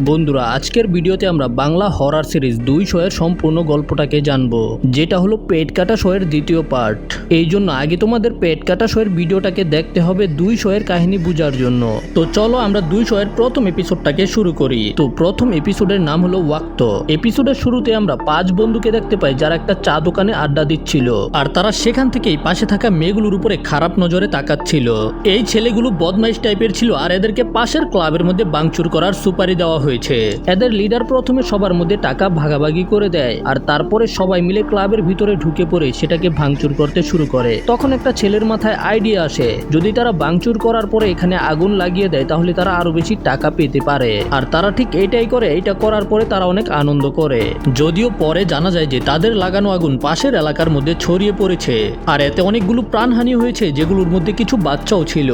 বন্ধুরা, আজকের ভিডিওতে আমরা বাংলা হরার সিরিজ দুই শোয়ের সম্পূর্ণ গল্পটাকে জানব। যেটা হলো পেট কাটা শোয়ের দ্বিতীয় পার্ট এই জন্য আগে তোমাদের পেট কাটা শোয়ের ভিডিওটাকে দেখতে হবে দুই শোয়ের কাহিনী বোঝার জন্য। তো চলো আমরা দুই শোয়ের প্রথম এপিসোডটাকে শুরু করি। তো প্রথম এপিসোডের নাম হলো ওয়াক্ত। এপিসোডের শুরুতে আমরা পাঁচ বন্ধুকে দেখতে পাই যারা একটা চা দোকানে আড্ডা দিচ্ছিল। আর তারা সেখান থেকেই পাশে থাকা মেয়েগুলোর উপরে খারাপ নজরে তাকাচ্ছিল। এই ছেলেগুলো বদমাইশ টাইপের ছিল আর এদেরকে পাশের ক্লাবের মধ্যে বাংচুর করার সুপারি দেওয়া হয়েছে। এদের লিডার প্রথমে সবার মধ্যে টাকা ভাগাভাগি করে দেয় আর তারপরে সবাই মিলে ক্লাবের ভিতরে ঢুকে পড়ে সেটাকে ভাঙচুর করতে শুরু করে। তখন একটা ছেলের মাথায় আইডিয়া আসে। যদি তারা ভাঙচুর করার পরে এখানে আগুন লাগিয়ে দেয়, তাহলে তারা আরও বেশি টাকা পেতে পারে। আর তারা ঠিক এইটাই করে, এটা করার পরে তারা অনেক আনন্দ করে। যদিও পরে জানা যায় যে তাদের লাগানো আগুন পাশের এলাকার মধ্যে ছড়িয়ে পড়েছে। আর এতে অনেকগুলো প্রাণহানি হয়েছে, যেগুলোর মধ্যে কিছু বাচ্চাও ছিল।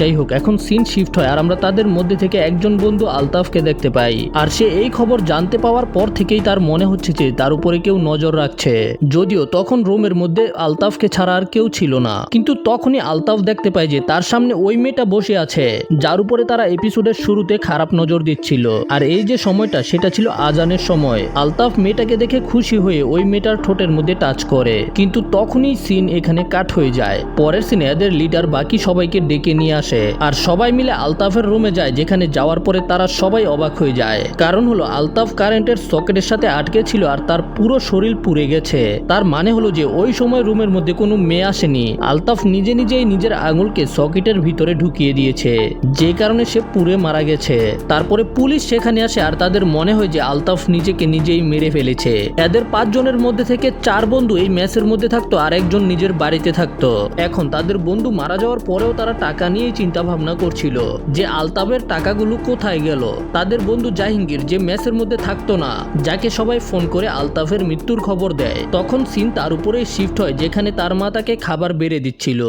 যাই হোক, এখন সিন শিফট হয় আর আমরা তাদের মধ্যে থেকে একজন বন্ধু আলতাফকে দেখতে পাই। আর সে এই খবর জানতে পাওয়ার পর থেকেই তার মনে হচ্ছে যে তার উপরে কেউ নজর রাখছে। যদিও তখন রুমের মধ্যে আলতাফকে ছাড়া আর কেউ ছিল না। কিন্তু তখনই আলতাফ দেখতে পায় যে তার সামনে ওই মেয়েটা বসে আছে। যার উপরে তারা এপিসোডের শুরুতে খারাপ নজর দিচ্ছিল। আর এই যে সময়টা, সেটা ছিল আজানের সময়। আলতাফ মেয়েটাকে দেখে খুশি হয়ে ওই মেয়েটার ঠোঁটের মধ্যে টাচ করে। কিন্তু তখনই সিন এখানে কাট হয়ে যায়। পরের সিনে এদের লিডার বাকি সবাইকে ডেকে নিয়ে আসে। আর সবাই মিলে আলতাফের রুমে যায়, যেখানে যাওয়ার পরে তারা সবাই অবাক হয়ে যায়। কারণ হলো, আলতাফ কারেন্টের সকেটের সাথে আটকে ছিল আর তার পুরো শরীর পুড়ে গেছে। তার মানে হলো যে, ওই সময় রুমের মধ্যে কোনো মেয়ে আসেনি। আলতাফ নিজে নিজেই নিজের আঙুলকে সকেটের ভিতরে ঢুকিয়ে দিয়েছে। যে কারণে সে পুড়ে মারা গেছে। তারপরে পুলিশ সেখানে আসে আর তাদের মনে হয় যে, আলতাফ নিজেকে নিজেই মেরে ফেলেছে। এদের পাঁচজনের মধ্যে থেকে চার বন্ধু এই ম্যাচের মধ্যে থাকতো আর একজন নিজের বাড়িতে থাকতো। এখন তাদের বন্ধু মারা যাওয়ার পরেও তারা টাকা নিয়েই চিন্তা ভাবনা করছিল যে, আলতাফের টাকাগুলো কোথায় গেল? তাদের বন্ধু জাহিঙ্গীর যে ম্যাচের মধ্যে থাকতো না, যাকে সবাই ফোন করে আলতাফের মৃত্যুর খবর দেয়। তখন সিন তার উপরে শিফট হয়, যেখানে তার মা তাকে খাবার বেড়ে দিচ্ছিল।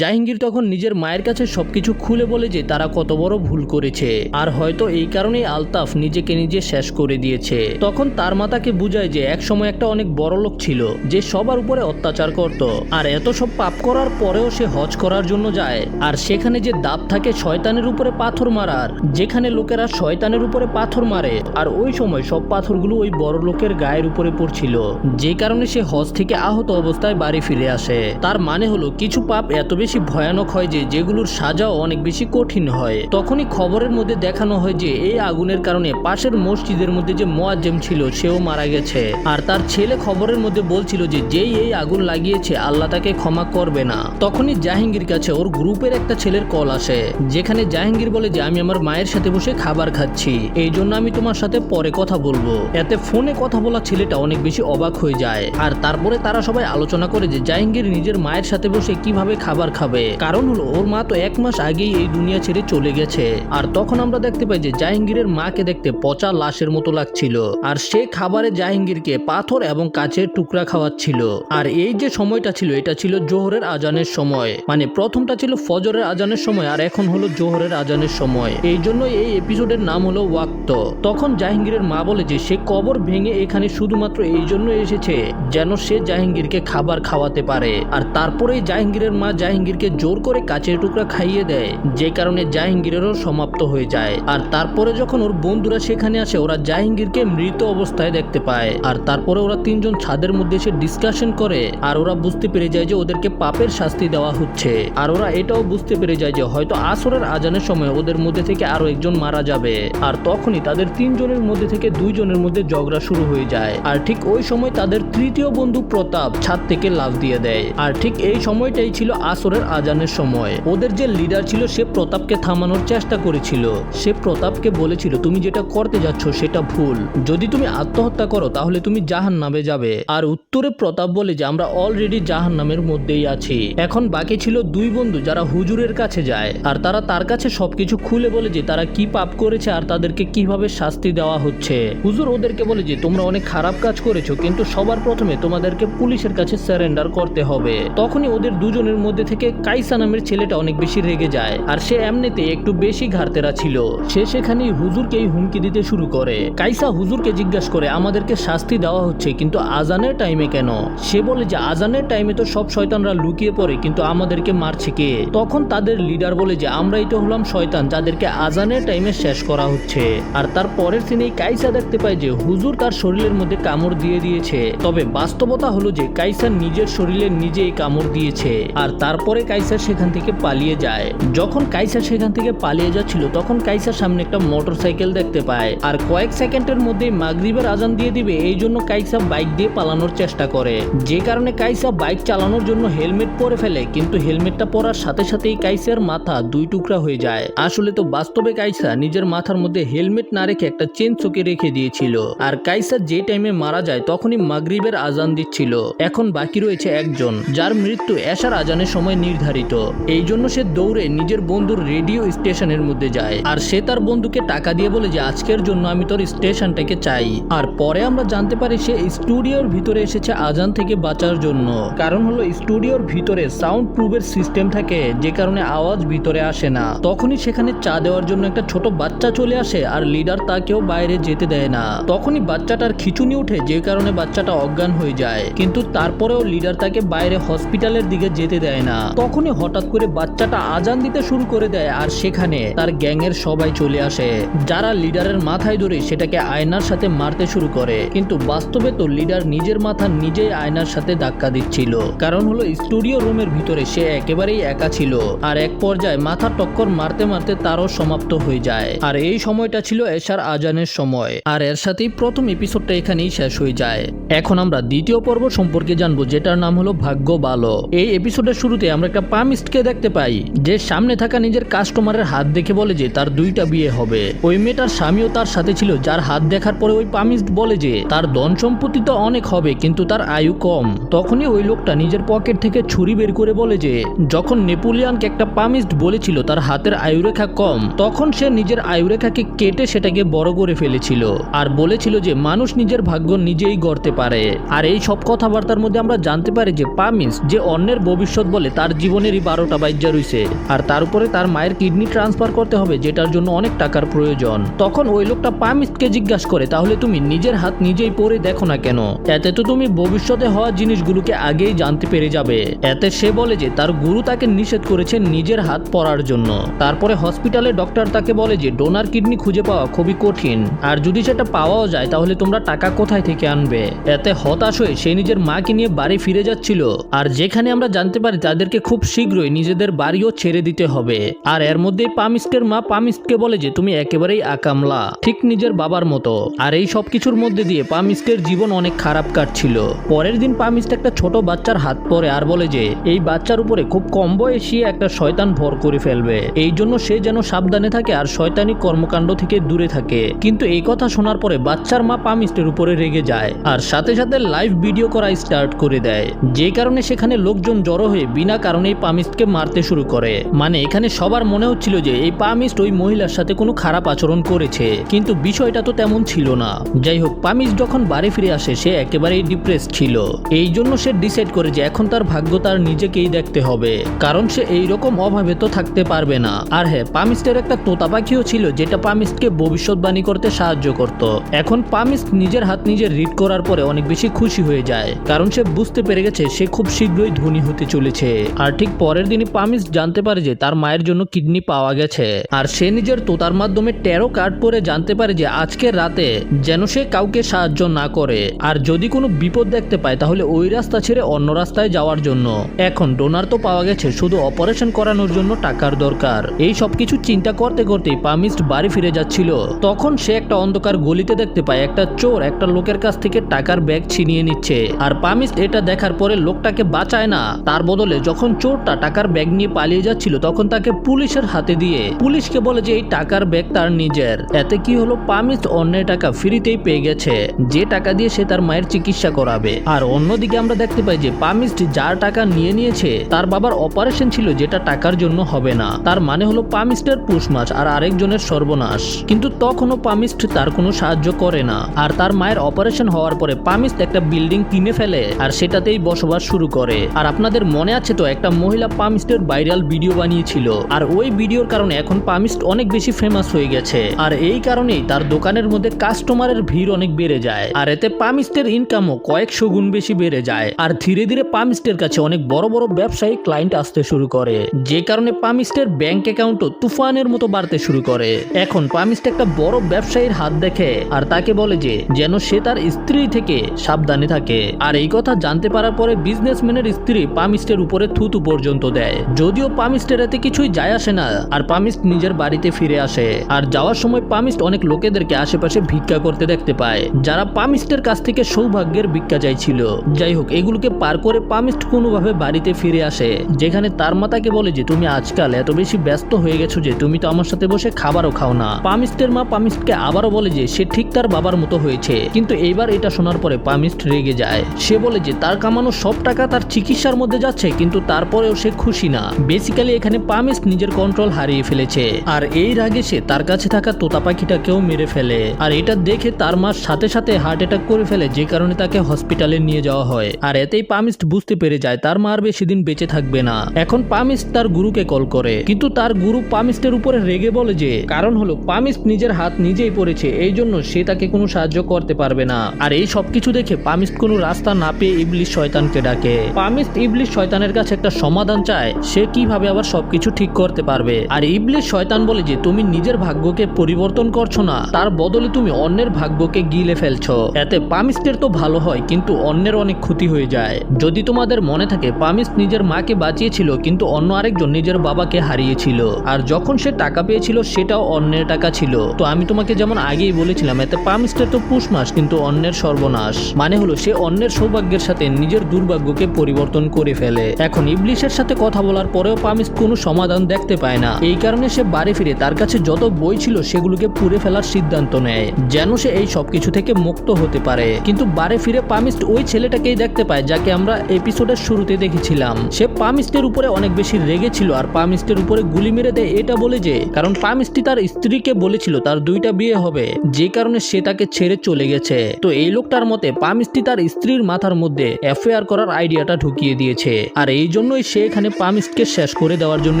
জাহিঙ্গীর তখন নিজের মায়ের কাছে সবকিছু খুলে বলে যে তারা কত বড় ভুল করেছে। আর হয়তো এই কারণেই আলতাফ নিজেকে নিজে শেষ করে দিয়েছে। তখন তার মাতাকে বুঝায় যে এক সময় একটা অনেক বড় লোক ছিল, যে সবার উপরে অত্যাচার করত। আর এত সব পাপ করার পরেও সে হজ করার জন্য যায়। আর সেখানে যে দাব থাকে শয়তানের উপরে পাথর মারার, যেখানে লোকেরা শয়তানের উপরে পাথর মারে, আর ওই সময় সব পাথরগুলো ওই বড় লোকের গায়ের উপরে পড়ছিল। যে কারণে সে হজ থেকে আহত অবস্থায় বাড়ি ফিরে আসে। তার মানে হলো, কিছু পাপ এত বেশি ভয়ানক হয় যে যেগুলোর সাজাও অনেক বেশি কঠিন হয়। তখনই খবরের মধ্যে দেখানো হয় যে, এই আগুনের কারণে পাশের মসজিদের মধ্যে যে মোয়াজ্জেম ছিল, সেও মারা গেছে। আর তার ছেলে খবরের মধ্যে বলছিল যে, যেই এই আগুন লাগিয়েছে, আল্লাহ তাকে ক্ষমা করবে না। তখনই জাহাঙ্গীর কাছে ওর গ্রুপের একটা ছেলের কল আসে, যেখানে জাহাঙ্গীর বলে যে, আমি আমার মায়ের সাথে বসে খাবার খাচ্ছি। এই জন্য আমি তোমার সাথে পরে কথা বলব। এতে ফোনে কথা বলা ছেলেটা অনেক বেশি অবাক হয়ে যায়। আর তারপরে তারা সবাই আলোচনা করে যে জাহাঙ্গীর নিজের মায়ের সাথে বসে কীভাবে খাবার খাবে। কারণ হলো ওর মা তো এক মাস আগেই এই দুনিয়া ছেড়ে চলে গেছে। আর তখন আমরা দেখতে পাই যে জাহাঙ্গীরের মাকে দেখতে পচা লাশের মতো লাগছিল। আর সে খাবারে জাহাঙ্গীরকে পাথর এবং কাচের টুকরা খাওয়াচ্ছিল। আর এই যে সময়টা ছিল, এটা ছিল জোহরের আজানের সময়। মানে প্রথমটা ছিল ফজরের আজানের সময়, আর এখন হলো জোহরের আজানের সময়। এই জন্য এই এপিসোডের নাম হলো ওয়াক্ত তখন জাহাঙ্গীরের মা বলে যে, সে কবর ভেঙে এখানে শুধুমাত্র এই জন্য এসেছে, যেন সে জাহাঙ্গীরকে খাবার খাওয়াতে পারে। আর তারপরেই জাহাঙ্গীরের মা জাহাঙ্গীরকে জোর করে কাচের টুকরা খাইয়ে দেয়, যে কারণে জাহাঙ্গীরেরও সমাপ্ত হয়ে যায়। আর তারপরে যখন ওর বন্ধুরা সেখানে আসে, ওরা জাহাঙ্গীরকে মৃত অবস্থায় দেখতে পায়। আর তারপরে ওরা তিনজন ছাদের মধ্যে এসে ডিসকাশন করে, আর ওরা বুঝতে পেরে যায় যে, ওদেরকে পাপের শাস্তি দেওয়া হচ্ছে। আর ওরা এটাও বুঝতে পেরে যায় যে, হয়তো আসরের আজানের সময় ওদের মধ্যে থেকে আরও একজন মারা যাবে। আর তখনই তাদের তিনজনের মধ্যে থেকে দুইজনের মধ্যে ঝগড়া শুরু হয়ে যায়। আর ঠিক ওই সময় তাদের তৃতীয় বন্ধু প্রতাপ ছাদ থেকে লাভ দিয়ে দেয়। আর ঠিক এই সময়টাই ছিল আসরের আজানের সময়। ওদের যে লিডার ছিল সে প্রতাপকে থামানোর চেষ্টা করেছিল। সে প্রতাপকে বলেছিল, তুমি যেটা করতে যাচ্ছ সেটা ভুল। যদি তুমি আত্মহত্যা করো, তাহলে তুমি জাহান নামে যাবে। আর উত্তরে প্রতাপ বলে যে, আমরা অলরেডি জাহান নামের মধ্যেই আছি। এখন বাকি ছিল দুই বন্ধু যারা হুজুরের কাছে যায়। আর তারা তার কাছে সবকিছু খুলে বলে যে, তারা কি পাপ করেছে আর তাদেরকে কীভাবে শাস্তি দেওয়া হচ্ছে? হুজুর ওদেরকে বলে যে, তোমরা অনেক খারাপ কাজ করেছ, কিন্তু সবার প্রথমে তোমাদেরকে পুলিশের কাছে সারেন্ডার করতে হবে। তখনই ওদের দুজনের মধ্যে থেকে কাইসা নামের ছেলেটা অনেক বেশি রেগে যায়, আর সে এমনিতে একটু বেশি ঘাড়তেরা ছিল। সে সেখানেই হুজুরকেই হুমকি দিতে শুরু করে। কাইসা হুজুরকে জিজ্ঞাসা করে, আমাদেরকে শাস্তি দেওয়া হচ্ছে, কিন্তু আজানের টাইমে কেন? সে বলে যে, আজানের টাইমে তো সব শয়তানরা লুকিয়ে পড়ে, কিন্তু আমাদেরকে মারছে কে? তখন তাদের লিডার বলে যে আমরাই তো হলাম শয়তান, যাদেরকে আজানের টাইমে শেষ করা হচ্ছে। আর তার পরের সিনেই কাইসা দেখতে পায় যে হুজুর তার শরীরের মধ্যে কামড় দিয়ে দিয়েছে। তবে বাস্তবতা হলো যে কাইসার নিজের শরীরে নিজেই কামড় দিয়েছে আর তারপরে কাইসার সেখান থেকে পালিয়ে যায়। যখন কাইসা সেখান থেকে পালিয়ে যাচ্ছিল, তখন কাইসার সামনে একটা মোটর সাইকেল দেখতে পায় আর কয়েক সেকেন্ডের মধ্যেই মাগরিবের আজান দিয়ে দিবে, এই জন্য কাইসা বাইক দিয়ে পালানোর চেষ্টা করে। যে কারণে কাইসা বাইক চালানোর জন্য হেলমেট পরে ফেলে, কিন্তু হেলমেটটা পরার সাথে সাথেই কাইসার মাথা দুই টুকরা হয়ে যায়। আসলে তো বাস্তবে কাইসা নিজের মাথার মধ্যে হেলমেট না রেখে একটা চেন চোখে রেখে দিয়েছিল। আর কাইসা যে টাইমে মারা যায় তখনই মাগরিবের আজান দিচ্ছিল। এখন বাকি রয়েছে একজন, যার মৃত্যু এশার আজানের সময় নির্ধারিত। এই জন্য সে দৌড়ে নিজের বন্ধুর রেডিও স্টেশনের মধ্যে যায়। আর সে তার বন্ধুকে টাকা দিয়ে বলে যে, আজকের জন্য আমি তোর স্টেশনটাকে চাই। আর পরে আমরা জানতে পারি সে স্টুডিওর ভিতরে এসেছে আজান থেকে বাঁচার জন্য। কারণ হলো স্টুডিওর ভিতরে সাউন্ড প্রুফের সিস্টেম থাকে, যে কারণে আওয়াজ ভিতরে আসে না। তখনই সেখানে চা দেওয়ার জন্য একটা ছোট বাচ্চা চলে আসে আর লিডার তাকেও বাইরে যেতে দেয় না। তখনই বাচ্চাটার খিচুনি উঠে, যে কারণে বাচ্চাটা অজ্ঞান হয়ে যায়। কিন্তু তারপরেও লিডার তাকে বাইরে হসপিটালের দিকে যেতে দেয় না। তখনই হঠাৎ করে বাচ্চাটা আজান দিতে শুরু করে দেয় আর সেখানে তার গ্যাংয়ের সবাই চলে আসে। যারা লিডারের মাথায় ধরে সেটাকে আয়নার সাথে মারতে শুরু করে। কিন্তু বাস্তবে তো লিডার নিজের মাথা নিজেই আয়নার সাথে ধাক্কা দিচ্ছিল। কারণ হলো স্টুডিও রুমের ভিতরে সে একেবারেই একা ছিল। আর এক পর্যায়ে মাথা টক্কর মারতে মারতে তারও সমাপ্ত হয়ে যায়। আর এই সময়টা ছিল এশার আজানের সময়, আর এর সাথেই প্রথম এপিসোডটা এখানেই শেষ হয়ে যায়। এখন আমরা দ্বিতীয় পর্ব সম্পর্কে জানব, যেটার নাম হলো ভাগ্য ভালো এই এপিসোডের শুরুতে আমরা একটা পামিস্টকে দেখতে পাই, যে সামনে থাকা নিজের কাস্টমারের হাত দেখে বলে যে তার দুইটা বিয়ে হবে। ওই মেয়েটার স্বামীও তার সাথে ছিল, যার হাত দেখার পরে ওই পামিস্ট বলে যে তার ধন সম্পত্তি তো অনেক হবে, কিন্তু তার আয়ু কম। তখনই ওই লোকটা নিজের পকেট থেকে ছুরি বের করে বলে যে, যখন নেপোলিয়ানকে একটা পামিস্ট বলেছিল তার হাতের আয়ুরেখা কম, তখন সে নিজের আয়ুরেখাকে কেটে সেটাকে বড় করে ফেলেছিল আর বলেছিল যে মানুষ নিজের ভাগ্য নিজেই গড়তে পারে। আর এই সব কথাবার্তার মধ্যে আমরা জানতে পারি যে পামিস যে অন্যের ভবিষ্যৎ বলে তার জীবনেরই বারোটা বাইজা রইছে। আর তার উপরে তার মায়ের কিডনি ট্রান্সফার করতে হবে, যেটার জন্য অনেক টাকার প্রয়োজন। তখন ওই লোকটা পামিসকে জিজ্ঞাসা করে, তাহলে তুমি নিজের হাত নিজেই পরে দেখো না কেন? এতে তো তুমি ভবিষ্যতে হওয়া জিনিসগুলোকে আগেই জানতে পেরে যাবে। এতে সে বলে যে তার গুরু তাকে নিষেধ করেছে নিজের হাত পরার জন্য। তারপরে হসপিটালে ডক্টর তাকে বলে যে ডোনার কিডনি খুঁজে পাওয়া খুবই কঠিন। আর যদি সেটা পাওয়াও যায়, তাহলে তোমরা টাকা কোথায় থেকে আনবে? এতে হতাশ হয়ে সে নিজের মাকে নিয়ে বাড়ি ফিরে যাচ্ছিল। আর যেখানে আমরা জানতে পারি, তাদেরকে খুব শীঘ্রই নিজেদের বাড়িও ছেড়ে দিতে হবে। আর এর মধ্যেই পামিস্টের মা পামিস্টকে বলে যে, তুমি একেবারেই আকামলা ঠিক নিজের বাবার মতো। আর এই সব কিছুর মধ্যে দিয়ে পামিস্টের জীবন অনেক খারাপ কাটছিল। পরের দিন পামিস্ট একটা ছোট বাচ্চার হাত পরে আর বলে যে, এই বাচ্চার উপরে খুব কম বয়সী একটা শয়তান ভর করে ফেলবে। এই জন্য সে যেন সাবধানে থাকে আর শয়তানি কর্মকাণ্ড থেকে দূরে থাকে। কিন্তু এই কথা শোনার পরে বাচ্চার মা পামিস্টের উপরে রেগে যায় আর সাথে সাথে লাইভ ভিডিও করা স্টার্ট করে দেয়। যে কারণে সেখানে লোকজন জড়ো হয়ে বিনা কারণেই পামিস্টকে মারতে শুরু করে। মানে এখানে সবার মনে হচ্ছিল যে এই পামিস্ট ওই মহিলার সাথে কোনো খারাপ আচরণ করেছে। কিন্তু বিষয়টা তো তেমন ছিল না। যাই হোক পামিস্ট যখন বাড়ি ফিরে আসে, সে একেবারেই ডিপ্রেস ছিল। এই জন্য সে ডিসাইড করে যে এখন তার ভাগ্য তার নিজেকেই দেখতে হবে। কারণ সে এই রকম অভাবে তো থাকতে পারবে না। আর হ্যাঁ পামিস্টের একটা তোতা পাখিও ছিল, যেটা পামিস্টকে ভবিষ্যৎবাণী করতে সাহায্য করত। এখন পামিস্ট নিজের হাত নিজে রিড করার পরে অনেক বেশি খুশি হয়ে যায়, কারণ সে বুঝতে পেরে গেছে সে খুব শীঘ্রই ধনী হতে চলেছে। আর ঠিক পরের দিনই পামিস্ট জানতে পারে যে তার মায়ের জন্য কিডনি পাওয়া গেছে। আর সে নিজের তোতার মাধ্যমে টেরো কার্ড পরে জানতে পারে যে আজকের রাতে যেন সে কাউকে সাহায্য না করে। আর যদি কোনো বিপদ দেখতে পায়, তাহলে ওই রাস্তা ছেড়ে অন্য রাস্তায় যাওয়ার জন্য। এখন ডোনার তো পাওয়া গেছে, শুধু অপারেশন করানোর জন্য টাকার দরকার। এই সব কিছু চিন্তা করতে করতেই পামিস্ট বাড়ি ফিরে যাচ্ছিল। তখন সে একটা অন্ধকার গলিতে দেখতে পায়, একটা চোর একটা লোকের কাছ থেকে টাকার ব্যাগ ছিনিয়ে নিচ্ছে। আর পামিস্ট এটা দেখার পরে লোকটাকে বাঁচায় না। তার বদলে যখন চোরটা টাকার ব্যাগ নিয়ে পালিয়ে যাচ্ছিল, তখন তাকে পুলিশের হাতে দিয়ে। পুলিশকে বলে যে, এই টাকার ব্যাগ তার নিজের। এতে কি হলো? পামিস্ট অন্যের টাকা ফ্রিতেই পেয়ে গেছে। যে টাকা দিয়ে সে তার মায়ের চিকিৎসা করাবে। আর অন্যদিকে আমরা দেখতে পাই যে পামিস্ট যার টাকা নিয়ে নিয়েছে, তার বাবার অপারেশন ছিল যেটা টাকার জন্য হবে না। তার মানে হলো পামিস্টের পুষ মাছ আর আরেকজনের সর্বনাশ। কিন্তু তখনও পামিস্ট তার কোনো সাহায্য করে না। আর তার মায়ের অপারেশন হওয়ার পরে পামিস্ট একটা বিল্ডিং কিনে ফেলে আর সেটাতেই বসবাস শুরু করে। আর আপনাদের মনে আছে তো একটা মহিলা পামিস্টের ভাইরাল ভিডিও বানিয়েছিল। আর ওই ভিডিওর কারণে এখন পামিস্ট অনেক বেশি ফেমাস হয়ে গেছে। আর এই কারণেই তার দোকানের মধ্যে কাস্টমারের ভিড় অনেক বেড়ে যায়। আর এতে পামিস্টের ইনকামও কয়েকশো গুণ বেশি বেড়ে যায়। আর ধীরে ধীরে পামিস্টের কাছে অনেক বড় বড় ব্যবসায়ী ক্লায়েন্ট আসতে শুরু করে। যে কারণে পামিস্টের ব্যাংক অ্যাকাউন্টও তুফানের মতো বাড়তে শুরু করে। এখন পামিস্ট একটা বড় ব্যবসায়ীর হাত দেখে আর তাকে বলে যে, যেন সে তার স্ত্রী থেকে সাবধানে থাকে। আর এই কথা জানতে পারার পরে বিজনেসম্যানের স্ত্রী পামিস্টের উপরে থুতু পর্যন্ত দেয়। যদিও পামিস্টের এতে কিছুই যায় আসে না, আর পামিস্ট নিজের বাড়িতে ফিরে আসে। আর যাওয়ার সময় পামিস্ট অনেক লোকেদেরকে আশেপাশে ভিক্ষা করতে দেখতে পায়, যারা পামিস্টের কাছ থেকে সৌভাগ্যের ভিক্ষা চাইছিল। যাই হোক, এগুলোকে পার করে পামিস্ট কোনোভাবে বাড়িতে ফিরে আসে, যেখানে তার মাতাকে বলে যে, তুমি আজকাল এত বেশি ব্যস্ত হয়ে গেছো যে, তুমি তো আমার সাথে বসে খাবারও খাও না। পামিস্টের মা পামিস্টকে আবারও বলে যে সে ঠিক তার বাবার মতো হয়েছে। কিন্তু এইবার এটা শোনার পরে পামিস্ট রেগে যায়। সে বলে যে তার কামানো সব টাকা তার চিকিৎসার মধ্যে যাচ্ছে, কিন্তু তারপরেও সে খুশি না। বেসিক্যালি এখানে পামিস্ট নিজের কন্ট্রোল হারিয়ে ফেলেছে। আর এই রাগে সে তার কাছে থাকা তোতা পাখিটাকেও মেরে ফেলে। আর এটা দেখে তার মার সাথে সাথে হার্ট অ্যাটাক করে ফেলে, যে কারণে তাকে হসপিটালে নিয়ে যাওয়া হয়। আর এতেই পামিস্ট বুঝতে পেরে যায়, তার মা আর বেশি দিন বেঁচে থাকবে না। এখন পামিস্ট তার গুরুকে কল করে। কিন্তু তার গুরু পামিস্টের উপরে রেগে বলে যে, কারণ হলো পামিস্ট নিজের হাত নিজেই পড়েছে, এই জন্য সে তাকে কোনো সাহায্য করতে পারবে না। আর এই সবকিছু দেখে পামিস্ট কোনো রাস্তা না পেয়ে ইবলিশ শয়তানকে ডাকে। পামিস্ট ইবলিশ শয়তানের কাছে একটা সমাধান চায়, সে কীভাবে আবার সবকিছু ঠিক করতে পারবে? আর ইবলিশ শয়তান বলে যে, তুমি নিজের ভাগ্যকে পরিবর্তন করছ না, তার বদলে তুমি অন্যের ভাগ্যকে গিলে ফেলছো। এতে পামিস্টের তো ভালো হয়, কিন্তু অন্যের অনেক ক্ষতি হয়ে যায়। যদি তোমাদের মনে থাকে পামিস্ট নিজের মাকে বাঁচিয়েছিল, কিন্তু অন্য আরেকজন নিজের বাবাকে হারিয়েছিল। আর যখন সে টাকা পেয়েছিল, সেটাও অন্যের টাকা ছিল। তো আমি তোমাকে যেমন আগেই বলেছিলাম, এতে পামিস্টের তো পুষ মাস, কিন্তু অন্যের সর্বনাশ। মানে হলো, সে অন্যের সৌভাগ্যের সাথে নিজের দুর্ভাগ্যকে পরিবর্তন করে ফেলে। এখন ইবলিশের সাথে কথা বলার পরেও পামিস্ট কোনো সমাধান দেখতে পায় না। এই কারণে সে বাড়ি ফিরে তার কাছে যত বই ছিল, সেগুলোকে পুড়ে ফেলার সিদ্ধান্ত নেয়। যেন সে এই সবকিছু থেকে মুক্ত হতে পারে। কিন্তু বাড়ি ফিরে পামিস্ট ওই ছেলেটাকেই দেখতে পায়, যাকে আমরা এপিসোডের শুরুতে দেখেছিলাম। সে পামিস্টের উপরে অনেক বেশি রেগেছিল আর পামিস্টের উপরে গুলি মেরে দেয় এটা বলে যে, কারণ পামিস্টি তার স্ত্রীকে বলেছিল তার দুইটা বিয়ে হবে। যে কারণে সে তাকে ছেড়ে চলে গেছে। তো এই লোকটার মতে পামিস্টি তার স্ত্রীর মাথার মধ্যে অ্যাফেয়ার করার আইডিয়াটা ঢুকিয়ে দিয়েছে। আর এই জন্যই সে এখানে পামিস্টকে শেষ করে দেওয়ার জন্য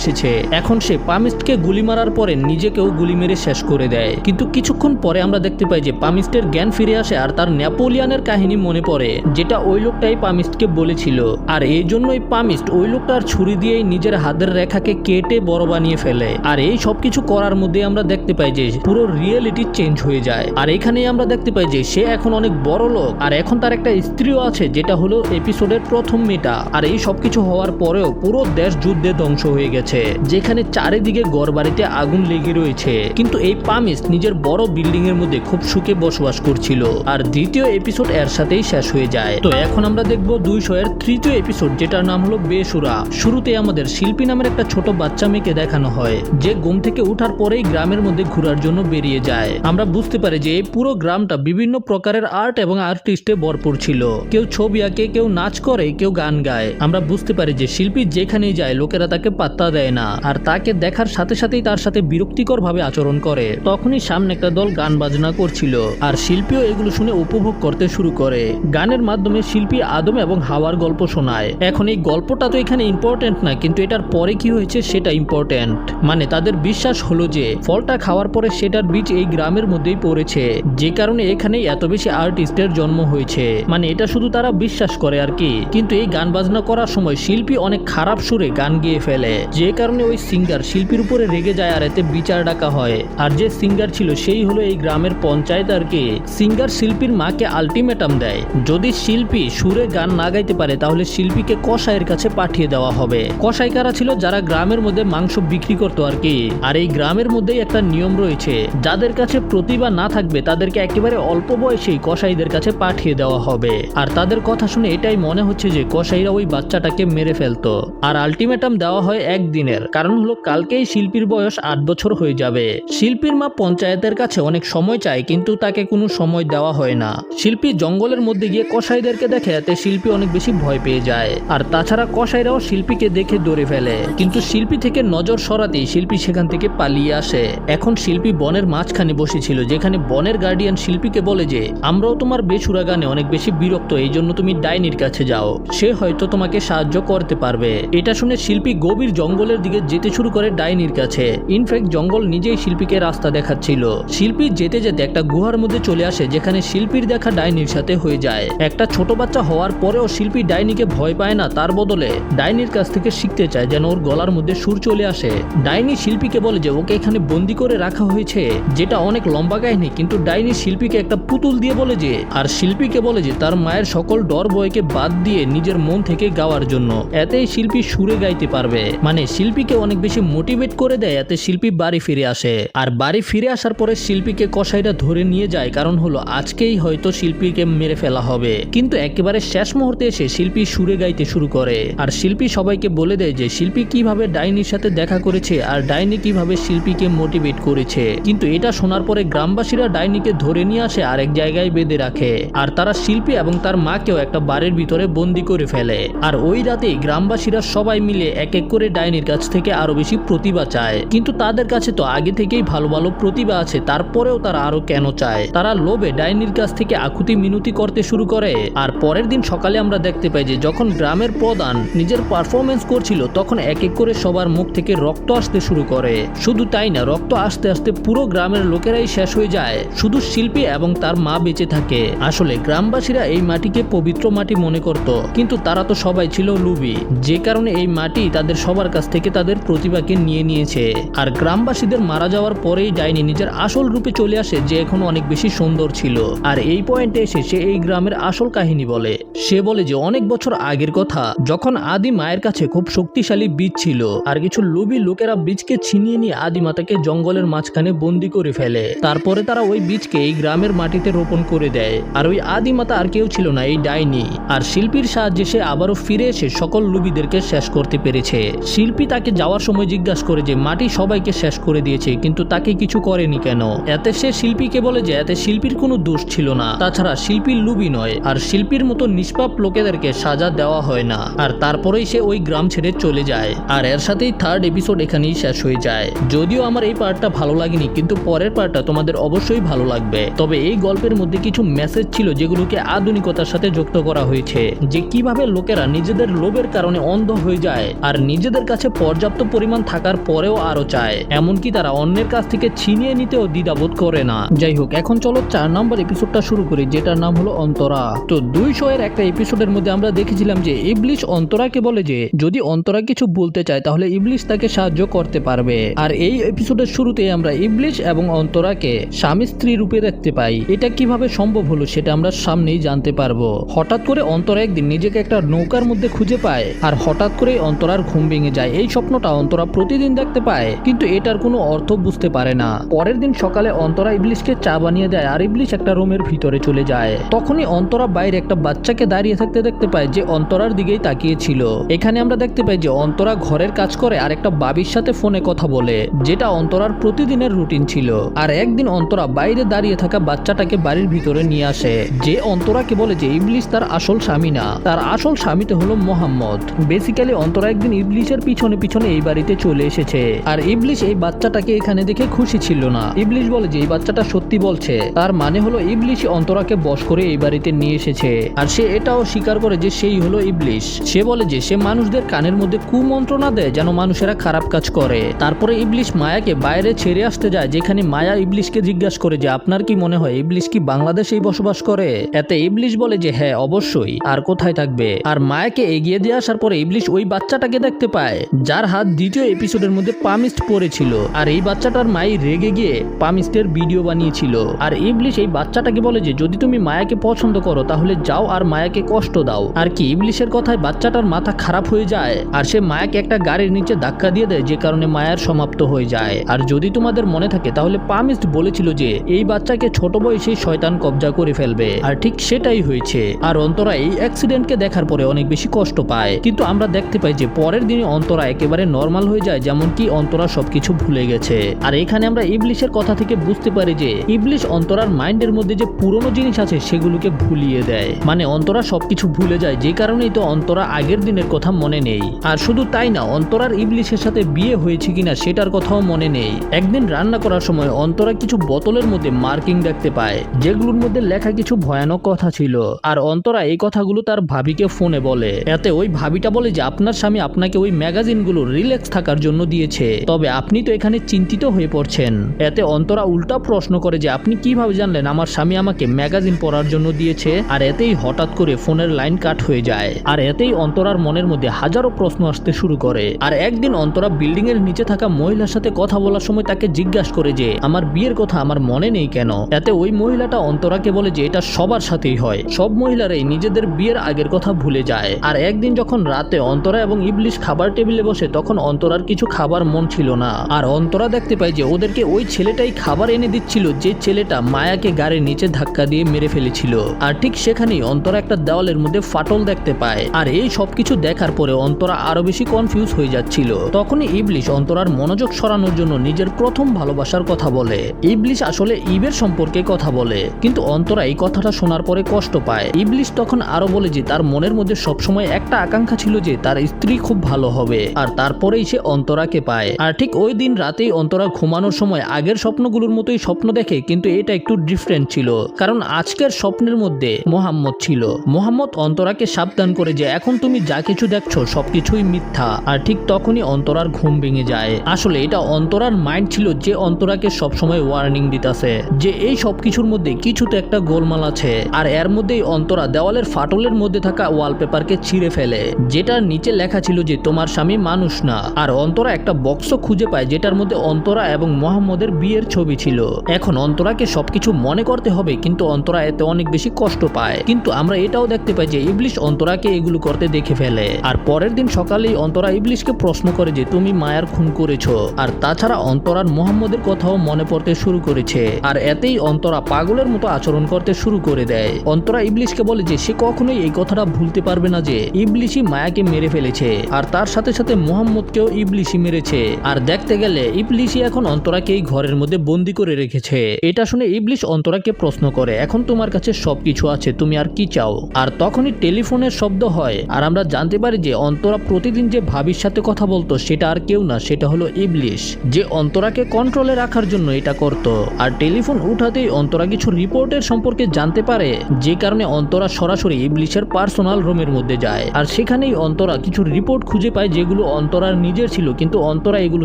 এসেছে। এখন সে পামিস্টকে গুলি মারার পরে নিজেকেও গুলি মেরে শেষ করে দেয়। কিন্তু কিছুক্ষণ পরে আমরা দেখতে পাই যে পামিস্টের জ্ঞান ফিরে আসে আর তার নেপোলিয়ানের কাহিনী মনে পড়ে, যেটা ওই লোকটাই পামিস্টকে বলেছিল। আর এই জন্যই পামিস্ট ওই লোকটার ছুরি দিয়েই নিজের হাতের রেখাকে কেটে বড় বানিয়ে ফেলে। আর এই সবকিছু করার মধ্যে আমরা দেখতে পাই যে পুরো রিয়েলিটি চেঞ্জ হয়ে যায়। আর এখানেই আমরা দেখতে পাই যে সে এখন অনেক বড় লোক। আর এখন তার একটা স্ত্রীও আছে, যেটা হলো এপিসোডের প্রথম মেয়েটা। আর এই সবকিছু হওয়ার পরেও পুরো দেশ যুদ্ধে ধ্বংস হয়ে গেছে, যেখানে চারিদিকে গড়বাড়িতে আগুন লেগে রয়েছে। কিন্তু এই পামিস্ট নিজের বড় বিল্ডিং এর মধ্যে খুব সুখে বসবাস করছিল। আর দ্বিতীয় এপিসোড এর সাথেই শেষ হয়ে যায়। তো এখন আমরা দেখব দুইশো এর তৃতীয় এপিসোড যেটার নাম হলো বেসুরা। শুরুতে আমাদের শিল্পী নামের একটা ছোট বাচ্চা মেয়েকে দেখানো হয়, যে ঘুম থেকে উঠার পরেই গ্রামের মধ্যে ঘোরার জন্য বেরিয়ে যায়। আমরা বুঝতে পারি যে এই পুরো গ্রামটা বিভিন্ন প্রকারের আর্ট এবং আর্টিস্টে ভরপুর ছিল। কেউ ছবি আঁকে, কেউ নাচ করে, কেউ গান গায়। আমরা বুঝতে পারি যে শিল্পী যেখানেই যায়, লোকেরা তাকে পাত্তা দেয় না। আর তাকে দেখার সাথে সাথেই তার সাথে বিরক্তিকর ভাবে আচরণ করে। তখনই সামনে একটা দল গান বাজনা করছিল। আর শিল্পীও এগুলো শুনে উপভোগ করতে শুরু করে। গানের মাধ্যমে শিল্পী আদম এবং হাওয়ার গল্প শোনায়। এখন এই গল্পটা তো এখানে ইম্পর্টেন্ট না, কিন্তু এটার পরে কি হয়েছে সেটা ইম্পর্টেন্ট মানে তাদের বিশ্বাস হলো যে ফলটা খাওয়ার পরে সেটার বীজ এই গ্রামের মধ্যেই পড়েছে। যে কারণে এখানে এত বেশি আর্টিস্টের জন্ম হয়েছে। মানে এটা শুধু তারা বিশ্বাস করে আর কি। কিন্তু এই গান বাজনা করার সময় শিল্পী অনেক খারাপ সুরে গান গিয়ে ফেলে। যে কারণে ওই সিঙ্গার শিল্পীর উপরে রেগে যায় আর এতে বিচার ডাকা হয়। আর যে সিঙ্গার ছিল সেই হলো এই গ্রামের পঞ্চায়েত আর কি। সিঙ্গার শিল্পীর মাকে আলটিমেটাম দেয়। যদি শিল্পী সুরে গান না গাইতে পারে তাহলে শিল্পীকে কসাইয়ের কাছে পাঠিয়ে দেওয়া হবে। কসাই কারা ছিল যারা গ্রামের মধ্যে মাংস বিক্রি করতো আর কি। আর এই গ্রামের মধ্যেই একটা নিয়ম রয়েছে। যাদের কাছে প্রতিভা না থাকবে, তাদেরকে একেবারে অল্প বয়সেই কসাইদের কাছে পাঠিয়ে দেওয়া হবে। আর তাদের কথা শুনে এটাই মনে হচ্ছে যে কসাইরা ওই বাচ্চাটাকে মেরে ফেলতো। আর আলটিমেটাম দেওয়া হয় একদিনের। কারণ হলো, কালকেই শিল্পীর বয়স আট বছর হয়ে যাবে। শিল্পীর মা পঞ্চায়েতের কাছে অনেক সময় চায়, কিন্তু তাকে কোনো সময় দেওয়া হয় না। শিল্পী জঙ্গলের মধ্যে গিয়ে কসাইদেরকে দেখে, এতে শিল্পী অনেক বেশি ভয় পেয়ে যায়। আর তাছাড়া কসাইরাও শিল্পীকে দেখে দৌড়ে ফেলে। কিন্তু শিল্পী থেকে নজর সরাতেই শিল্পী সেখান থেকে পালিয়ে আসে। এখন শিল্পী বনের মাঝখানে বসেছিল, যেখানে বনের গার্ডিয়ান শিল্পীকে বলে যে, আমরাও তোমার বেসুরা গানে অনেক বেশি বিরক্ত এই জন্য তুমি ডাইনির কাছে যাও। সে হয়তো তোমাকে সাহায্য করতে পারবে। এটা শুনে শিল্পী গভীর জঙ্গলের দিকে যেতে শুরু করে ডাইনির কাছে। ইনফ্যাক্ট জঙ্গল নিজেই শিল্পীকে রাস্তা দেখাচ্ছিল। শিল্পী যেতে যেতে একটা গুহার মধ্যে চলে আসে, যেখানে শিল্পীর দেখা ডাইনির সাথে হয়ে যায়। একটা ছোট বাচ্চা হওয়ার পরেও শিল্পী ডাইনিকে ভয় পায় না, তার বদলে ডাইনির কাছ থেকে শিখতে চায় যেন ওর গলার মধ্যে সুর চলে আসে। ডাইনি শিল্পীকে বলে যে, ওকে এখানে বন্দি করে রাখা হয়েছে, যেটা অনেক লম্বা কাহিনী, কিন্তু ডাইনি শিল্পীকে একটা পুতুল দিয়ে বলে যে, আর শিল্পীকে বলে যে, তার মায়ের সকল ডর বয়কে বাদ দিয়ে নিজের মন থেকে গাওয়ার জন্য। এতেই শিল্পী সুরে গাইতে পারবে। মানে শিল্পীকে অনেক বেশি মোটিভেট করে দেয়, এতে শিল্পী বাড়ি ফিরে আসে। আর বাড়ি ফিরে আসার পরে শিল্পীকে কসাইরা ধরে নিয়ে যায়, কারণ হলো, আজকেই হয়তো শিল্পীকে মেরে ফেলা হবে। কিন্তু একেবারে শেষ মুহূর্তে এসে শিল্পী সুরে গাইতে শুরু করে। আর শিল্পী সবাইকে বলে দেয় যে, শিল্পী কীভাবে ডাইনির সাথে দেখা করেছে, আর ডাইনি কীভাবে শিল্পীকে মোটিভেট করেছে। কিন্তু এটা শোনার পরে গ্রামবাসীরা ডাইনিকে ধরে নিয়ে আসে আরেক জায়গায় বেঁধে রাখে। আর তারা শিল্পী এবং তার মাকেও একটা বাড়ির ভিতরে বন্দি করে ফেলে। আর ওই রাতেই গ্রামবাসীরা সবাই মিলে এক এক করে ডাইনির কাছ থেকে আরও বেশি প্রতিভা চায়। কিন্তু তাদের কাছে তো আগে থেকেই ভালো ভালো প্রতিভা আছে, তারপরেও তারা আরও কেন চায়? তারা লোভে ডাইনির কাছ থেকে আকুতি মিনতি করতে শুরু করে। আর পরের দিন সকালে আমরা দেখতে পাই যে যখন গ্রামের প্রধান নিজের পারফরমেন্স করছিল, তখন এক এক করে সবার মুখ থেকে রক্ত আসতে শুরু করে। শুধু তাই না, রক্ত আসতে আসতে পুরো গ্রামের লোকেরাই শেষ হয়ে যায়। শুধু শিল্পী এবং তার মা বেঁচে থাকে। আসলে গ্রামবাসীরা এই মাটিকে পবিত্র মাটি মনে করত, কিন্তু তারা তো সবাই ছিল লুবি। যে কারণে এই মাটি তাদের সবার কাছ থেকে তাদের প্রতিভাকে নিয়ে নিয়েছে। আর গ্রামবাসীদের মারা যাওয়ার পরেই ডাইনি নিজের আসল রূপে চলে আসে, যে এখন অনেক বেশি সুন্দর ছিল। আর এই পয়েন্টে এসে সে এই গ্রামের আসল কাহিনী বলে। সে বলে যে, অনেক বছর আগের কথা, যখন আদি মায়ের কাছে খুব শক্তিশালী বীজ ছিল, আর কিছু লোভী লোকেরা বীজকে ছিনিয়ে নিয়ে আদি মাতাকে জঙ্গলের মাঝখানে বন্দি করে ফেলে। তারপরে তারা ওই বীজকে এই গ্রামের মাটিতে রোপণ করে দেয়। আর ওই আদি মাতা আর কেউ ছিল না এই ডাইনি। আর শিল্পীর সাহায্যে সে আবারও ফিরে এসে সকল লুবিদেরকে শেষ করতে পেরেছে। শিল্পী তাকে যাওয়ার সময় জিজ্ঞাসা করে যে, মাটি সবাইকে শেষ করে দিয়েছে, কিন্তু তাকে কিছু করেনি কেন? এতে সে শিল্পীকে বলে যে, এতে শিল্পীর কোনো দোষ ছিল না। তাছাড়া শিল্পীর লুবি নয়। আর শিল্পীর মতো নিষ্পাপ লোকেদেরকে সাজা দেওয়া হয় না। আর তারপরেই সে ওই গ্রাম ছেড়ে চলে যায়। আর এর সাথেই থার্ড এপিসোড এখানেই শেষ হয়ে যায়। যদিও আমার এই পার্টটা ভালো লাগেনি, কিন্তু পরের পার্টটা তোমাদের অবশ্যই ভালো লাগবে। তবে এই গল্পের মধ্যে কিছু মেসেজ ছিল যেগুলোকে আধুনিকতার সাথে যুক্ত করা হয়েছে, যে কীভাবে লোকেরা নিজেদের লোভের কারণে অন্ধ হয়ে যায় আর নিজেদের কাছে পর্যাপ্ত পরিমাণ থাকার পরেও আরও চায়। এমনকি তারা অন্যের কাছ থেকে ছিনিয়ে নিতেও দ্বিধাবোধ করে না। যাই হোক, এখন চলো চার নম্বর এপিসোডটা শুরু করি, যেটার নাম হলো অন্তরা। তো দুইশো এর একটা এপিসোডের মধ্যে আমরা দেখেছিলাম যে ইবলিশ অন্তরাকে বলে যে, যদি অন্তরা কিছু বলতে চায়, তাহলে ইবলিশ তাকে সাহায্য করতে পারবে। আর এই এপিসোডের শুরুতে আমরা ইবলিশ এবং অন্তরাকে স্বামী স্ত্রী রূপে দেখতে পাই। এটা কীভাবে সম্ভব হলো সেটা আমরা সামনেই জানতে পারব। হঠাৎ করে অন্তরা একদিন নিজেকে একটা নৌকার মধ্যে খুঁজে পায় আর হঠাৎ করে অন্তরার ঘুম ভেঙে যায়। এই স্বপ্নটা অন্তরা প্রতিদিন দেখতে পায়, কিন্তু এটার কোনো অর্থ বুঝতে পারে না। পরের দিন সকালে অন্তরা ইবলিশকে চা বানিয়ে দেয় আর ইবলিশ একটা রুমের ভিতরে চলে যায়। তখনই অন্তরা বাইরে একটা বাচ্চাকে দাঁড়িয়ে থাকতে দেখতে পায় যে অন্তরার দিকেই তাকিয়ে ছিল। এখানে আমরা দেখতে পাই যে অন্তরা ঘরের কাজ করে আর একটা বাবির সাথে ফোনে কথা বলে, যেটা অন্তরার প্রতিদিনের রুটিন ছিল। আর একদিন অন্তরা বাইরে দাঁড়িয়ে থাকা বাচ্চাটাকে বাড়ির ভিতরে নিয়ে আসে। যে অন্তরাকে বলে যে ইবলিশ তার আসল স্বামী না, তার আসল স্বামীতে হলো মোহাম্মদ। বেসিক্যালি অন্তরা একদিন ইবলিশের পিছনে পিছনে এই বাড়িতে চলে এসেছে। আর ইবলিশ এই বাচ্চাটাকে এখানে দেখে খুশি ছিল না। ইবলিশ বলে যে এই বাচ্চাটা সত্যি বলছে। তার মানে হলো ইবলিশ অন্তরাকে বশ করে এই বাড়িতে নিয়ে এসেছে। আর সে এটাও স্বীকার করে যে সেই হলো ইবলিশ। সে বলে যে সে মানুষদের কানের মধ্যে কুমন্ত্রণা দেয় যেন মানুষেরা খারাপ কাজ করে। তারপরে ইবলিশ মায়াকে বাইরে ছেড়ে আসতে যায়, যেখানে মায়া ইবলিশকে জিজ্ঞাসা করে যে, আপনার কি মনে হয় ইবলিশ কি বাংলাদেশেই বসবাস করে? এতে ইবলিশ বলে যে হ্যাঁ অবশ্যই, আর কোথায় থাকবে? আর মায়াকে এগিয়ে দিয়ে আসার পরে ইবলিশ ওই বাচ্চাটাকে দেখতে পায়, যার হাত দ্বিতীয় এপিসোডের মধ্যে পামিস্ট পড়েছিল। আর এই বাচ্চাটার মাই রেগে গিয়ে পামিস্টের ভিডিও বানিয়েছিল। আর ইবলিশ এই বাচ্চাটাকে বলে যে, যদি তুমি মায়াকে পছন্দ করো, তাহলে যাও আর মায়াকে কষ্ট দাও। আর কি ইবলিশের কথায় বাচ্চাটার মাথা খারাপ হয়ে যায়। আর সে মায়াকে একটা গাড়ির নিচে ধাক্কা দিয়ে দেয়, যে কারণে মায়ার সমাপ্ত হয়ে যায়। আর যদি তোমাদের মনে থাকে, তাহলে পামিস্ট বলেছিল যে, এই বাচ্চাকে ছোট বয়সেই শয়তান কবজা করে ফেলবে। আর ঠিক সেটাই হয়েছে। আর অন্তরা এই অ্যাক্সিডেন্টকে দেখার পরে অনেক বেশি কষ্ট পায়। কিন্তু আমরা দেখতে পাই যে, পরের দিনে অন্তরা একেবারে নর্মাল হয়ে যায় যেমন কি অন্তরা সবকিছু ভুলে গেছে। আর এখানে আমরা ইবলিশের কথা থেকে বুঝতে পারি যে, ইবলিশ অন্তরার মাইন্ডের মধ্যে যে পুরনো জিনিস আছে, সেগুলোকে ভুলিয়ে দেয়। মানে অন্তরা সবকিছু ভুলে যায়, যে কারণেই তো অন্তরা আগের দিনের কথা মনে নেই। আর শুধু তাই না, অন্তরার ইবলিশের সাথে বিয়ে হয়েছে কিনা, সেটার কথাও মনে নেই। একদিন রান্না করার সময় অন্তরা কিছু বোতলের মধ্যে মার্কিং দেখতে পায়, যেগুলোর মধ্যে লেখা কিছু ভয়ানক কথা ছিল। আর অন্তরা এই কথাগুলো তার ভাবিকে ফোনে বলে। এতে ওই ভাবিটা বলে যে আপনার স্বামী আপনাকে ওই ম্যাগাজিনগুলো রিল্যাক্স থাকার জন্য দিয়েছে। তবে আপনি তো এখানে চিন্তিত হয়ে পড়ছেন। এতে অন্তরা উল্টা প্রশ্ন করে যে আপনি কীভাবে জানলেন আমার স্বামী আমাকে ম্যাগাজিন পড়ার জন্য দিয়েছে? আর এতেই হঠাৎ করে ফোনের লাইন কাট হয়ে যায়। আর এতেই অন্তরার মনের মধ্যে হাজারো প্রশ্ন আসতে শুরু করে। আর একদিন অন্তরা বিল্ডিং এর নিচে থাকা মহিলার সাথে কথা বলার সময় তাকে জিজ্ঞাসা করে যে, আমার বিয়ের কথা আমার মনে নেই কেন? এতে ওই মহিলাটা অন্তরাকে বলে যে, এটা সবার সাথেই হয়। সব মহিলারাই নিজেদের বিয়ের আগের কথা ভুলে যায়। আর একদিন যখন রাতে অন্তরা এবং ইবলিশ খাবার টেবিলে বসে, তখন অন্তরার কিছু খাবার মন ছিল না। আর অন্তরা দেখতে পায় যে, ওদেরকে ওই ছেলেটাই খাবার এনে দিচ্ছিল, যে ছেলেটা মায়াকে গাড়ির নিচে ধাক্কা দিয়ে মেরে ফেলেছিল। আর ঠিক সেখানেই অন্তরা একটা দেওয়ালের মধ্যে ফাটল দেখতে পায়। আর এই সবকিছু দেখার পরে অন্তরা আরও বেশি কনফিউজ হয়ে যাচ্ছিল। তখনই ইবলিশ অন্তরার মনোযোগ সরানোর জন্য নিজের প্রথম ভালোবাসার কথা বলে। ইবলিশ আসলে ইবের সম্পর্কে কথা বলে, কিন্তু অন্তরা এই কথাটা শোনার পরে কষ্ট পায়। ইবলিশ তখন আরও বলে যে, তার মনের মধ্যে সবসময় একটা আকাঙ্ক্ষা ছিল যে, তার স্ত্রী খুব ভালো হবে, আর তারপরেই সে অন্তরাকে পায়। আর ঠিক ওই দিন রাতেই অন্তরা ঘুমানোর সময় আগের স্বপ্নগুলোর মতোই স্বপ্ন দেখে, কিন্তু এটা একটু ডিফারেন্ট ছিল। কারণ আজকের স্বপ্নের মধ্যে মোহাম্মদ ছিল। মোহাম্মদ অন্তরাকে সাবধান করে যে, এখন তুমি যা কিছু দেখছ সবকিছুই মিথ্যা। আর ঠিক তখনই অন্তরার ঘুম ভেঙে যায়। আসলে এটা অন্তরার মাইন্ড ছিল যে অন্তরাকে সবসময় ওয়ার্নিং দিতেছে, যে এই সবকিছুর মধ্যে কিছু তো একটা গোলমাল আছে। আর এর মধ্যেই অন্তরা দেওয়ালের ফাটলের মধ্যে থাকা ওয়ালপেপারকে ছিঁড়ে ফেলে, যেটার নিচে লেখা ছিল যে তোমার স্বামী মানুষ না। আর অন্তরা একটা বক্স খুঁজে পায় যেটার মধ্যে অন্তরা এবং মোহাম্মদের বিয়ের ছবি ছিল। এখন অন্তরাকে সবকিছু মনে করতে হবে, কিন্তু অন্তরা এতে অনেক বেশি কষ্ট পায়। কিন্তু আমরা এটাও দেখতে পাই যে ইবলিশ অন্তরাকে এগুলো করতে দেখে ফেলে। আর পরের দিন সকালেই অন্তরা ইবলিশকে প্রশ্ন করে যে, তুমি মায়ার খুন করেছ। আর তাছাড়া অন্তরার মোহাম্মদের কথাও মনে পড়তে শুরু করেছে। আর এতেই অন্তরা পাগলের মতো আচরণ করতে শুরু করে দেয়। অন্তরা ইবলিশকে বলে যে, সে কখনোই এই কথাটা ভুলতে পারবে না যে, ইবলিশই মায়াকে মেরে ফেলেছে। আর তার সাথে সাথে মোহাম্মদকেও ইবলিশই মেরেছে। আর দেখতে গেলে ইবলিশই এখন অন্তরাকে এই ঘরের মধ্যে বন্দি করে রেখেছে। এটা শুনে ইবলিশ অন্তরাকে প্রশ্ন করে, এখন তোমার কাছে সবকিছু আছে, তুমি আর কি চাও? আর তখনই টেলিফোনের শব্দ হয়। আর আমরা জানতে পারি যে, অন্তরা প্রতিদিন যে ভাবির সাথে কথা বলতো, সেটা আর কেউ না, সেটা হলো ইবলিশ। যে অন্তরাকে কন্ট্রোলে রাখার জন্য এটা করত। আর টেলিফোন উঠাতেই অন্তরা কিছু রিপোর্টের সম্পর্কে জানতে পারে, যে কারণে অন্তরা সরাসরি ইবলিশের পার্সোনাল রুমের মধ্যে যায়। আর সেখানেই অন্তরা কিছু রিপোর্ট খুঁজে পায় যেগুলো অন্তরার নিজের ছিল, কিন্তু অন্তরা এগুলো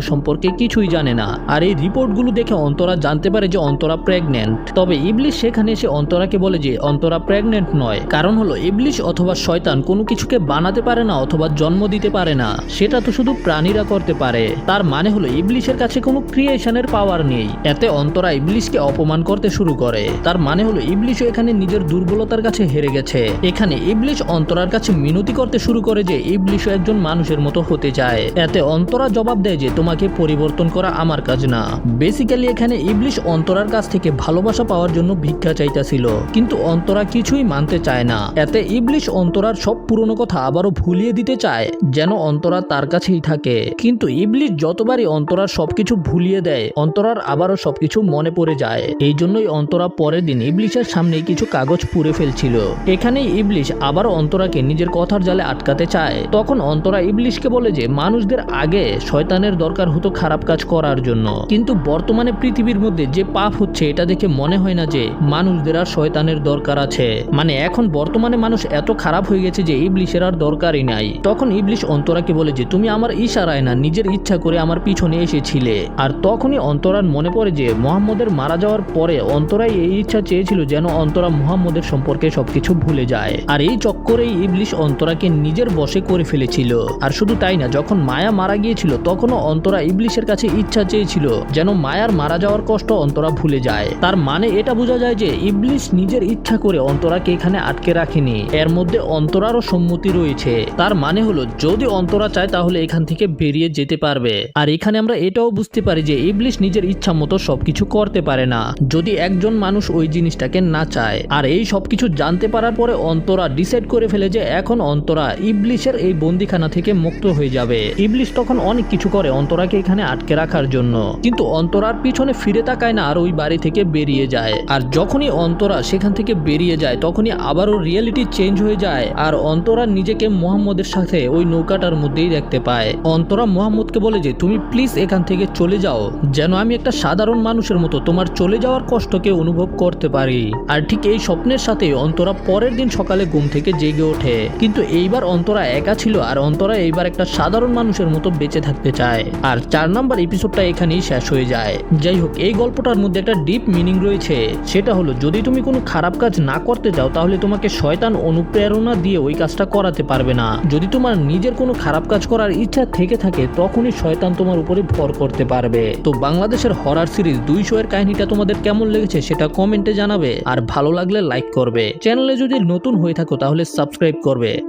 সম্পর্কে কিছুই জানে না। আর এই রিপোর্টগুলো দেখে অন্তরা জানতে পারে যে অন্তরা প্রেগনেন্ট তবে ইবলিশ সেখানে এসে অন্তরাকে বলে যে অন্তরা প্রেগনেন্ট নয়। কারণ হলো, ইবলিশ অথবা শয়তান কোনো কিছুকে বানাতে পারে না অথবা জন্ম দিতে পারে না। সেটা তো শুধু প্রাণীরা করতে পারে। তার মানে হলো, ইবলিশের কাছে কোনো ক্রিয়েশনের পাওয়ার নেই। এতে অন্তরা ইবলিশকে অপমান করতে শুরু করে। তার মানে হলো, ইবলিশও এখানে নিজের দুর্বলতার কাছে হেরে গেছে। এখানে ইবলিশ অন্তরার কাছে মিনতি করতে শুরু করে যে, ইবলিশও একজন মানুষের মতো হতে চায়। এতে অন্তরা জবাব দেয় যে, তোমাকে পরিবর্তন করা আমার কাজ না। বেসিক্যালি এখানে ইবলিশ অন্তরার কাছ থেকে ভালোবাসা পাওয়ার জন্য ভিক্ষা চাইতেছিল। কিন্তু অন্তরা কিছুই মানতে চায় না। এতে ইবলিশ অন্তরার সব পুরনো কথা আবারও ভুলিয়ে দিতে চায়, যেন অন্তরা তার কাছেই থাকে। কিন্তু ইবলিশ যতবারই অন্তরার সবকিছু ভুলিয়ে দেয়। অন্তরার আবারও সবকিছু মনে পড়ে যায়। এই জন্যই অন্তরা পরের দিন ইবলিশের সামনেই কিছু কাগজ পুড়ে ফেলছিল। এখানেই ইবলিশ আবারও অন্তরাকে নিজের কথার জালে আটকাতে চায়। তখন অন্তরা ইবলিশকে বলে যে, মানুষদের আগে শয়তানের দরকার হতো খারাপ কাজ করার জন্য। কিন্তু বর্তমানে পৃথিবীর মধ্যে যে পাপ হচ্ছে, এটা দেখে মনে হয় না যে মানুষদের আর শয়তানের দরকার আছে। মানে এখন বর্তমানে মানুষ এত খারাপ হয়ে গেছে যে ইবলিশের আর দরকারই নাই। তখন ইবলিশ অন্তরাকে বলে যে, তুমি আমার ইশারায় না, নিজের ইচ্ছা করে আমার পিছনে এসেছিলে। আর তখনই অন্তরার মনে পড়ে যে মোহাম্মদের মারা যাওয়ার পরে অন্তরাই এই ইচ্ছা চেয়েছিল যেন অন্তরা মোহাম্মদের সম্পর্কে সবকিছু ভুলে যায়। আর এই চক্করেই ইবলিশ অন্তরাকে নিজের বশে করে ফেলেছিল। আর শুধু তাই না, যখন মায়া মারা গিয়েছিল, তখনও অন্তরা ইবলিশের কাছে ইচ্ছা চেয়েছিল যেন মায়ার মারা যাওয়ার কষ্ট অন্তরা ভুলে যায়। তার মানে এটা বোঝা যায় যে ইবলিশ নিজের ইচ্ছা করে অন্তরাকে এখানে আটকে রাখেনি। এর মধ্যে অন্তরারও সম্মতি রয়েছে। তার মানে হলো, যদি অন্তরা চায় তাহলে এখান থেকে বেরিয়ে যেতে পারবে। আর এখানে আমরা এটাও বুঝতে পারি যে ইবলিশ নিজের ইচ্ছা মতো সবকিছু করতে পারে না। যদি একজন মানুষ ওই জিনিসটাকে না চায়, আর এই সবকিছু জানতে পারার পরে অন্তরা ডিসাইড করে ফেলে যে এখন অন্তরা ইবলিশের এই বন্দিখানা থেকে মুক্ত হয়ে যাবে। ইবলিশ তখন অনেক কিছু করে অন্তরাকে এখানে আটকে রাখার জন্য। কিন্তু অন্তরার পিছনে ফিরে তাকায় না আর ওই বাড়ি থেকে বেরিয়ে যায়। আর যখনই অন্তরা সেখান থেকে বেরিয়ে যায়, তখনই আবারও রিয়েলিটি চেঞ্জ হয়ে যায়। আর অন্তরা নিজেকে মোহাম্মদের সাথে ওই নৌকাটার মধ্যেই দেখতে পায়। অন্তরা মোহাম্মদকে বলে যে, তুমি প্লিজ এখান থেকে চলে যাও। যেন আমি একটা সাধারণ মানুষের মতো তোমার চলে যাওয়ার কষ্টকে অনুভব করতে পারি। আর ঠিক এই স্বপ্নের সাথে অন্তরা পরের দিন সকালে ঘুম থেকে জেগে ওঠে। কিন্তু এইবার অন্তরা একা ছিল আর অন্তরা এইবার একটা সাধারণ মানুষের মতো বেঁচে থাকতে চায়। আর চার নম্বর এপিসোডটা এখানেই শেষ হয়ে যায়। যাই হোক, এই গল্পটার মধ্যে একটা ডিপ মিনিং রয়েছে। সেটা হলো, যদি তুমি কোনো খারাপ কাজ না করতে চাও, তাহলে তোমাকে শয়তান অনুপ্রেরণা দিয়ে ওই কাজটা করাতে পারবে না। যদি তোমার নিজের কোনো খারাপ কাজ করার ইচ্ছা থেকে থাকে, তখনই শয়তান তোমার উপরে ভর করতে পারবে। করবে তো বাংলাদেশের হরার সিরিজ দুই শো এর কাহিনীটা তোমাদের কেমন লেগেছে সেটা কমেন্টে জানাবে। আর ভালো লাগলে লাইক করবে। চ্যানেলে যদি নতুন হয়ে থাকো তাহলে সাবস্ক্রাইব করবে।